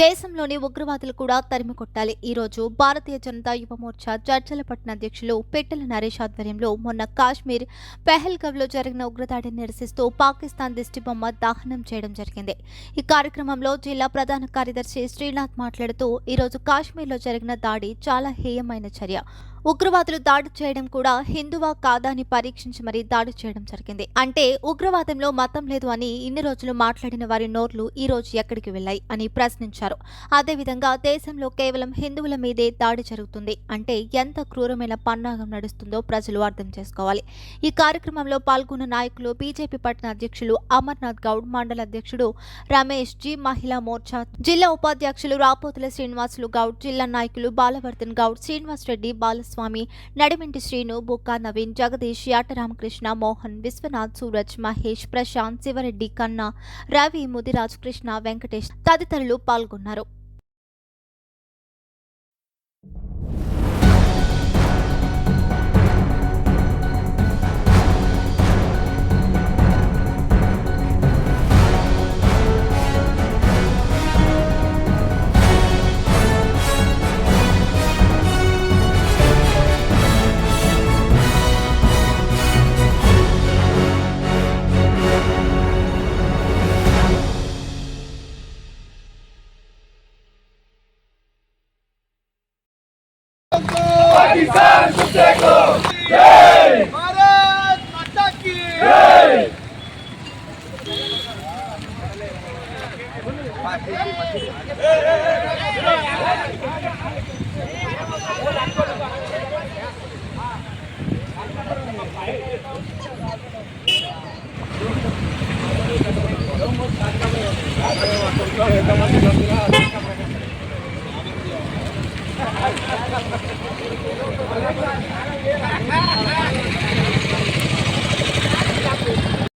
దేశంలోని ఉగ్రవాదులు కూడా తరిమి కొట్టాలి. ఈరోజు భారతీయ జనతా యువ మోర్చా చర్చలపట్న అధ్యక్షులు పెట్టెల నరేష్ ఆధ్వర్యంలో మొన్న కాశ్మీర్ పెహల్గవ్లో జరిగిన ఉగ్రదాడిని నిరసిస్తూ పాకిస్తాన్ దిష్టిబొమ్మ దహనం చేయడం జరిగింది. ఈ కార్యక్రమంలో జిల్లా ప్రధాన కార్యదర్శి శ్రీనాథ్ మాట్లాడుతూ ఈరోజు కాశ్మీర్లో జరిగిన దాడి చాలా హేయమైన చర్య. ఉగ్రవాదులు దాడి చేయడం కూడా హిందువా కాదా అని పరీక్షించి మరీ దాడి చేయడం జరిగింది. అంటే ఉగ్రవాదంలో మతం లేదు అని ఇన్ని రోజులు మాట్లాడిన వారి నోర్లు ఈ రోజు ఎక్కడికి వెళ్ళాయి అని ప్రశ్నించారు. అదేవిధంగా దేశంలో కేవలం హిందువుల మీదే దాడి జరుగుతుంది. అంటే ఎంత క్రూరమైన పన్నాగం నడుస్తుందో ప్రజలు అర్థం చేసుకోవాలి. ఈ కార్యక్రమంలో పాల్గొన్న నాయకులు బీజేపీ పట్టణ అధ్యక్షులు అమర్నాథ్ గౌడ్ మండల అధ్యక్షుడు రమేష్ జి మహిళా మోర్చా జిల్లా ఉపాధ్యక్షులు రాపోతుల శ్రీనివాసులు గౌడ్ జిల్లా నాయకులు బాలవర్ధన్ గౌడ్ శ్రీనివాస్ రెడ్డి బాలస్వామి నడిమింటి శ్రీను బుక్కా నవీన్ జగదీష్ యాటరామకృష్ణ మోహన్ విశ్వనాథ్ సూరజ్ మహేష్ ప్రశాంత్ శివరెడ్డి కన్నా రవి ముదిరాజ్ కృష్ణ వెంకటేష్ తదితరులు పాల్గొన్నారు. पाकिस्तान कुत्ते को जय भारत माता की जय